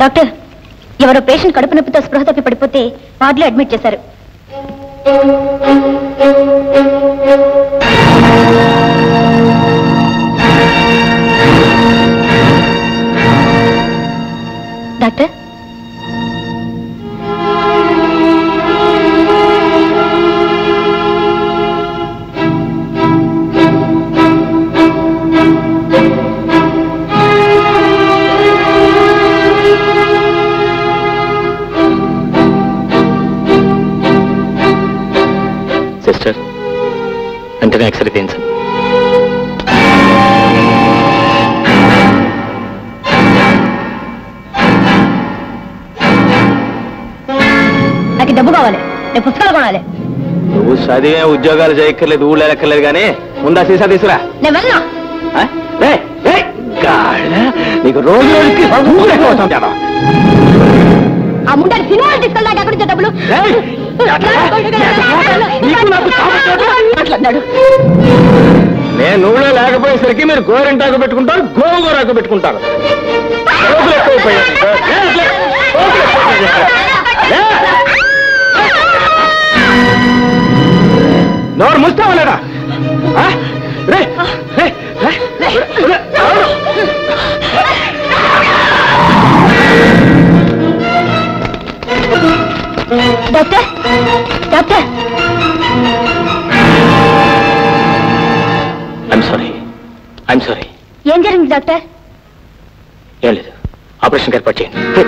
Doctor ఎవరో patient కడుపు నొప్పితో స్పృహ తప్పి పడిపోతే వార్డులో అడ్మిట్ చేశారు. సిస్టర్. వెంటనే ఎక్స్రే తీయించండి నాకు డబ్బు కావాలి. నేను పుస్తకాలు కొనాలి. నువ్వు చదివే ఉద్యోగాలు చేయక్కర్లేదు ఊళ్ళో ఎక్కర్లేదు కానీ ముందా సీసా తీసురా నేను వెళ్ళను? ఆ? రేయ్, రేయ్, గాళ్ళ, నీకు రోజు రోజుకి ఊరు ఎక్కువ అవుతుంది అబ్బా. ఆ ముండాన్ని సినిమాలు తీసుకెళ్ళడానికి ఎక్కడి నుంచి డబ్బులు? రేయ్, నేను నువ్వులో లేకపోయేసరికి మీరు గోరింటాకు పెట్టుకుంటారు గోంగూరాకు పెట్టుకుంటారు నోరు ముస్తావలేడా రే, రే, రే, రే, రే, అవును. Doctor doctor I'm sorry I'm sorry ఏం జరిగింది డాక్టర్ ఏం లేదు ఆపరేషన్ ఏర్పాటు చేయండి